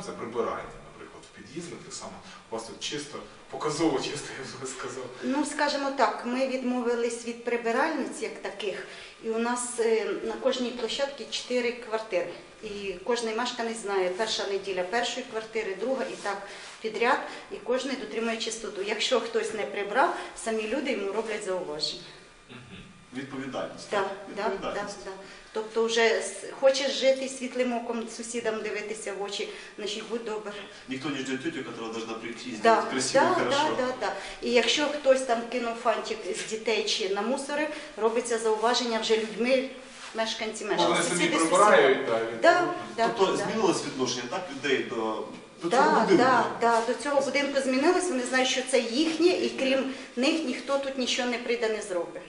там за прибирання, наприклад, в під'їздах, так само у вас тут чисто, показово чисто, я би сказав. Ну, скажімо так, ми відмовились від прибиральниць як таких, і у нас е, на кожній площадці чотири квартири. І кожен мешканець знає, перша неділя першої квартири, друга і так підряд, і кожен дотримує чистоту. Якщо хтось не прибрав, самі люди йому роблять зауваження. Відповідальність. Так, так, так, так. Тобто, вже хочеш жити світлим оком, сусідам дивитися в очі, значить будь добр. Никто не ждет тетю, которая должна прийти и Да, красиво да, хорошо. да, да, да. І якщо хтось там кинув фантик з дітей чи намусорив, робиться зауваження вже людьми, мешканці Вони мешканці. самі Сусіди, прибирають, так. Да, да, Тобто да. змінилось відношення так людей до, до цього Да, да, да, до цього будинку змінилось, вони знають, що це їхнє, і крім них ніхто тут нічого не прийде, не зробить.